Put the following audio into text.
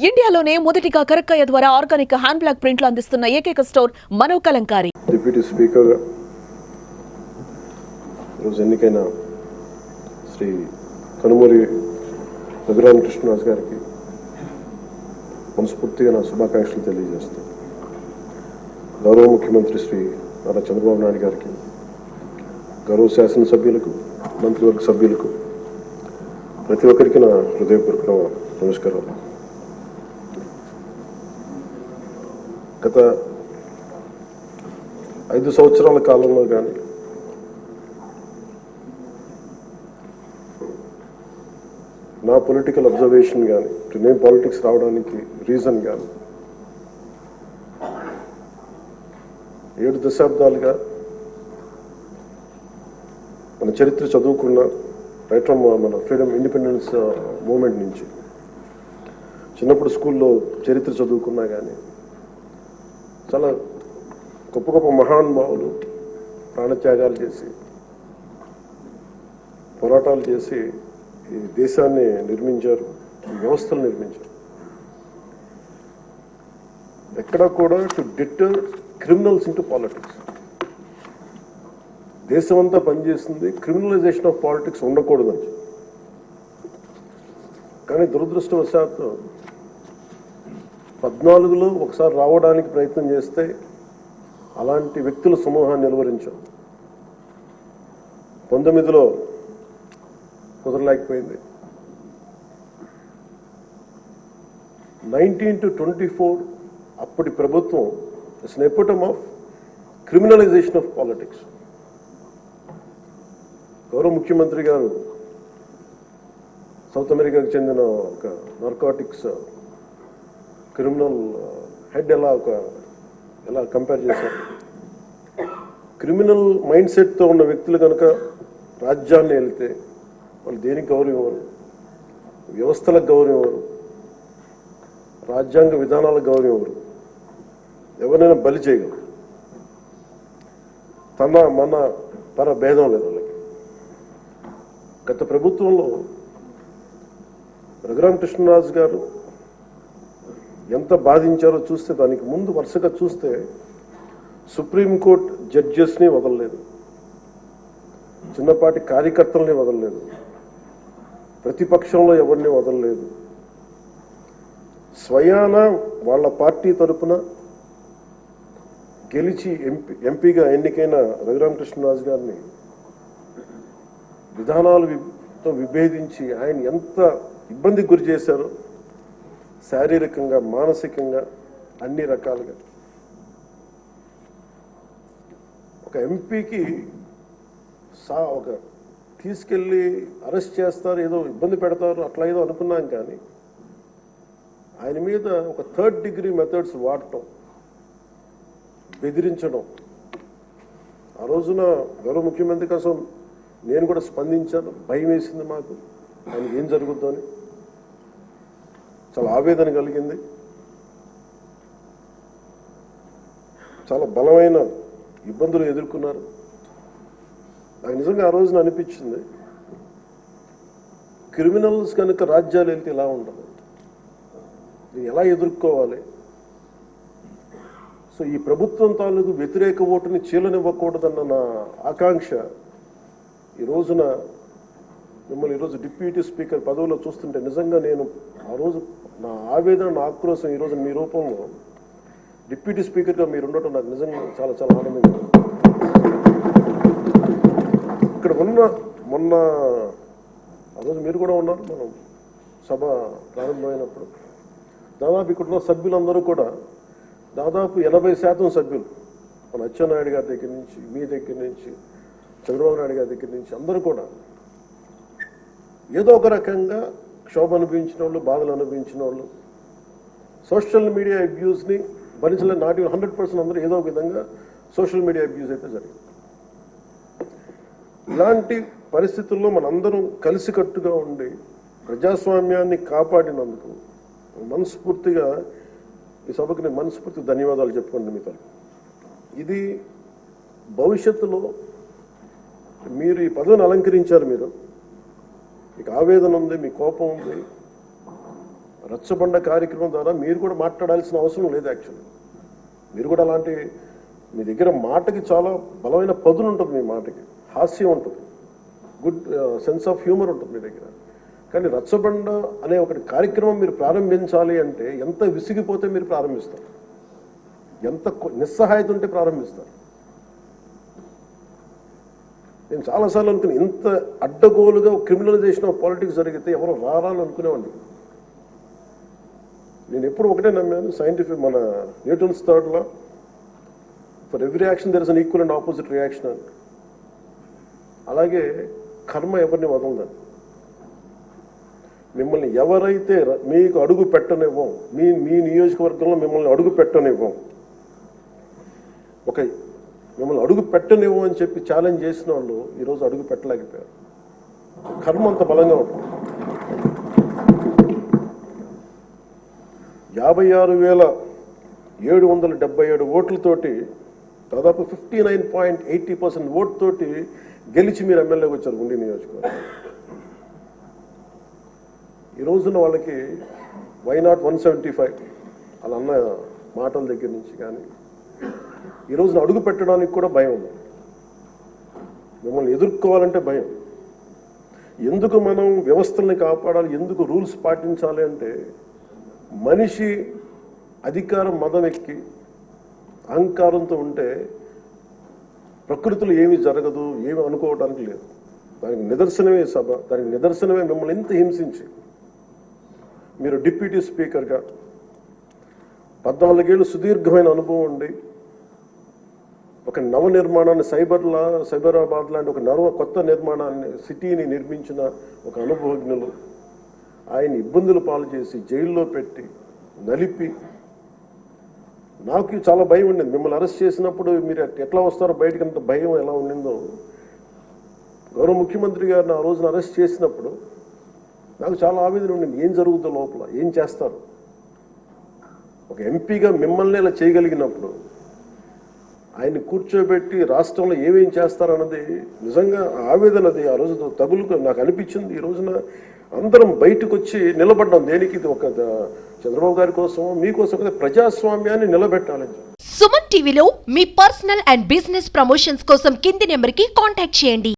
ఇండియాలోనే మొదటిగా కరక్కయ్య ద్వారా ఆర్గానిక్ హ్యాండ్ బ్లాక్ ప్రింట్లు అందిస్తున్న ఏకైక store Mano Kalamkari. Deputy speaker ఈరోజు ఎన్నికైన శ్రీ కనుమూరి రఘురామకృష్ణరాజు గారికి మనస్ఫూర్తిగా నా శుభాకాంక్షలు తెలియజేస్తాను గౌరవ ముఖ్యమంత్రి శ్రీ నారా చంద్రబాబు నాయుడు గారికి గౌరవ శాసనసభ్యులకు మంత్రివర్గ సభ్యులకు ప్రతి ఒక్కరికి నా హృదయపూర్వక నమస్కారాలు. గత ఐదు సంవత్సరాల కాలంలో కానీ నా పొలిటికల్ అబ్జర్వేషన్ కానీ నేను పాలిటిక్స్ రావడానికి రీజన్ కానీ ఏడు దశాబ్దాలుగా మన చరిత్ర చదువుకున్న రైట్ ఫ్రమ్ మన ఫ్రీడమ్ ఇండిపెండెన్స్ మూమెంట్ నుంచి చిన్నప్పుడు స్కూల్లో చరిత్ర చదువుకున్నా కానీ చాలా గొప్ప గొప్ప మహానుభావులు ప్రాణత్యాగాలు చేసి పోరాటాలు చేసి ఈ దేశాన్ని నిర్మించారు ఈ వ్యవస్థలు నిర్మించారు. ఎక్కడ కూడా to deter criminals into politics దేశం అంతా పనిచేస్తుంది క్రిమినలైజేషన్ ఆఫ్ పాలిటిక్స్ ఉండకూడదని. కానీ దురదృష్టవశాత్తు పద్నాలుగులో ఒకసారి రావడానికి ప్రయత్నం చేస్తే అలాంటి వ్యక్తుల సమూహాన్ని నిలువరించాం. పంతొమ్మిదిలో కుదరలేకపోయింది నైన్టీన్ టు ట్వంటీ ఫోర్ అప్పటి ప్రభుత్వం it's epitome of criminalisation of politics గౌరవ ముఖ్యమంత్రి గారు సౌత్ అమెరికాకు చెందిన ఒక నార్కాటిక్స్ క్రిమినల్ హెడ్ uh, ఎలా ఒక ఎలా కంపేర్ చేశారు? క్రిమినల్ మైండ్ సెట్తో ఉన్న వ్యక్తులు కనుక రాజ్యాన్ని వెళ్తే వాళ్ళు దేనికి గౌరవం ఇవ్వరు వ్యవస్థలకు గౌరవం ఇవ్వరు రాజ్యాంగ విధానాలకు గౌరవం ఇవ్వరు ఎవరైనా బలి చేయగలరు. తన మన పర భేదం లేదు వాళ్ళకి. గత ప్రభుత్వంలో రఘురామకృష్ణరాజు గారు ఎంత బాధించారో చూస్తే దానికి ముందు వరుసగా చూస్తే సుప్రీంకోర్టు జడ్జెస్ని వదలలేదు. చిన్నపాటి కార్యకర్తల్ని వదలలేదు. ప్రతిపక్షంలో ఎవరిని వదలలేదు. స్వయాన వాళ్ళ పార్టీ తరపున గెలిచి ఎంపీ ఎంపీగా ఎన్నికైన రఘురామకృష్ణరాజు గారిని విధానాలు విభేదించి ఆయన ఎంత ఇబ్బందికి గురి చేశారో శారీరకంగా మానసికంగా అన్ని రకాలుగా. ఒక ఎంపీకి సా ఒక తీసుకెళ్ళి అరెస్ట్ చేస్తారు ఏదో ఇబ్బంది పెడతారు అట్లా ఏదో అనుకున్నాం కానీ ఆయన మీద ఒక థర్డ్ డిగ్రీ మెథడ్స్ వాడటం బెదిరించడం. ఆ రోజున గౌరవ ముఖ్యమంత్రి కోసం నేను కూడా స్పందించాను భయం వేసింది మాకు. ఆయనకి ఏం జరుగుద్దో అని చాలా ఆవేదన కలిగింది. చాలా బలమైన ఇబ్బందులు ఎదుర్కొన్నారు. నాకు నిజంగా ఆ రోజున అనిపించింది క్రిమినల్స్ కనుక రాజ్యాలు వెళ్తే ఎలా ఉండదు. ఎలా ఎదుర్కోవాలి? సో ఈ ప్రభుత్వం తాలూకు వ్యతిరేక ఓటుని చీలనివ్వకూడదన్న నా ఆకాంక్ష. ఈ రోజున మిమ్మల్ని ఈరోజు డిప్యూటీ స్పీకర్ పదవిలో చూస్తుంటే నిజంగా నేను ఆ రోజు నా ఆవేదన నా ఆక్రోశం ఈరోజు మీ రూపంలో డిప్యూటీ స్పీకర్గా మీరు ఉండటం నాకు నిజంగా చాలా చాలా ఆనందంగా ఇక్కడ ఉన్న మొన్న ఆ రోజు మీరు కూడా ఉన్నారు మనం సభ ప్రారంభమైనప్పుడు. దాదాపు ఇక్కడ ఉన్న సభ్యులందరూ కూడా దాదాపు ఎనభై శాతం సభ్యులు మన అచ్చెన్నాయుడు గారి దగ్గర నుంచి మీ దగ్గర నుంచి చంద్రబాబు నాయుడు గారి దగ్గర నుంచి అందరూ కూడా ఏదో ఒక రకంగా క్షోభ అనుభవించిన వాళ్ళు బాధలు అనుభవించిన వాళ్ళు. సోషల్ మీడియా అబ్యూస్ని భరించలేని నాటి హండ్రెడ్ పర్సెంట్ అందరూ ఏదో ఒక విధంగా సోషల్ మీడియా అబ్యూస్ అయితే జరిగింది. ఇలాంటి పరిస్థితుల్లో మనందరం కలిసికట్టుగా ఉండి ప్రజాస్వామ్యాన్ని కాపాడినందుకు మనస్ఫూర్తిగా ఈ సభకు నేను మనస్ఫూర్తి ధన్యవాదాలు చెప్పుకోండి మీ ఇది భవిష్యత్తులో మీరు ఈ పదవిని అలంకరించారు మీరు. మీకు ఆవేదన ఉంది మీ కోపం ఉంది రచ్చబండ కార్యక్రమం ద్వారా మీరు కూడా మాట్లాడాల్సిన అవసరం లేదు యాక్చువల్లీ మీరు కూడా అలాంటి మీ దగ్గర మాటకి చాలా బలమైన పదులు ఉంటుంది మీ మాటకి హాస్యం ఉంటుంది గుడ్ సెన్స్ ఆఫ్ హ్యూమర్ ఉంటుంది మీ దగ్గర. కానీ రచ్చబండ అనే ఒకటి కార్యక్రమం మీరు ప్రారంభించాలి అంటే ఎంత విసిగిపోతే మీరు ప్రారంభిస్తారు. ఎంత కొ- నిస్సహాయత ఉంటే ప్రారంభిస్తారు. నేను చాలాసార్లు అనుకుని ఇంత అడ్డగోలుగా క్రిమినలైజేషన్ ఆఫ్ పాలిటిక్స్ జరిగితే ఎవరు రారాని అనుకునేవాడిని. నేను ఎప్పుడు ఒకటే నమ్మాను సైంటిఫిక్ మన Newton's థర్డ్లో for every action there is an equal and opposite reaction అని. అలాగే కర్మ ఎవరిని వదలదని మిమ్మల్ని ఎవరైతే మీకు అడుగు పెట్టనివ్వం మీ మీ నియోజకవర్గంలో మిమ్మల్ని అడుగు పెట్టనివ్వం. ఒక మిమ్మల్ని అడుగు పెట్టనివ్వు అని చెప్పి ఛాలెంజ్ చేసిన వాళ్ళు ఈరోజు అడుగు పెట్టలేకపోయారు. కర్మ అంత బలంగా ఉంటుంది. యాభై ఆరు వేల ఏడు వందల డెబ్బై ఏడు ఓట్లతోటి దాదాపు fifty nine point eighty percent vote తోటి గెలిచి మీరు ఎమ్మెల్యేకి వచ్చారు గుండి నియోజకవర్గం. ఈ రోజున వాళ్ళకి why not one seventy five అలా అన్న మాటల దగ్గర నుంచి కానీ ఈ రోజున అడుగు పెట్టడానికి కూడా భయం ఉంది. మిమ్మల్ని ఎదుర్కోవాలంటే భయం. ఎందుకు మనం వ్యవస్థల్ని కాపాడాలి? ఎందుకు రూల్స్ పాటించాలి అంటే మనిషి అధికారం మదం ఎక్కి అహంకారంతో ఉంటే ప్రకృతిలో ఏమి జరగదు ఏమి అనుకోవడానికి లేదు. దానికి నిదర్శనమే సభ. దానికి నిదర్శనమే మిమ్మల్ని ఎంత హింసించి. మీరు డిప్యూటీ స్పీకర్గా పద్నాలుగేళ్ళు సుదీర్ఘమైన అనుభవం ఉండి ఒక నవ నిర్మాణాన్ని సైబర్లా సైబరాబాద్ లాంటి ఒక నవ కొత్త నిర్మాణాన్ని సిటీని నిర్మించిన ఒక అనుభవజ్ఞులు ఆయన ఇబ్బందులు పాలు చేసి జైల్లో పెట్టి నలిపి నాకు చాలా భయం ఉండేది. మిమ్మల్ని అరెస్ట్ చేసినప్పుడు మీరు ఎట్లా వస్తారో బయటకు అంత భయం ఎలా ఉండిందో. గౌరవ ముఖ్యమంత్రి గారిని ఆ రోజున అరెస్ట్ చేసినప్పుడు నాకు చాలా ఆవేదన ఉండింది. ఏం జరుగుతుందో లోపల ఏం చేస్తారు? ఒక ఎంపీగా మిమ్మల్ని ఇలా చేయగలిగినప్పుడు ఆయన్ని కూర్చోబెట్టి రాష్ట్రంలో ఏమేం చేస్తారన్నది నిజంగా ఆవేదన అది ఆ రోజు తగులుకు నాకు అనిపించింది. ఈ రోజున అందరం బయటకు వచ్చి నిలబడ్డాం దేనికి? ఇది ఒక చంద్రబాబు గారి కోసం మీకోసం ప్రజాస్వామ్యాన్ని నిలబెట్టాలని. సుమన్ టీవీలో మీ పర్సనల్ అండ్ బిజినెస్ ప్రమోషన్స్ కోసం కింది నెంబర్కి కాంటాక్ట్ చేయండి.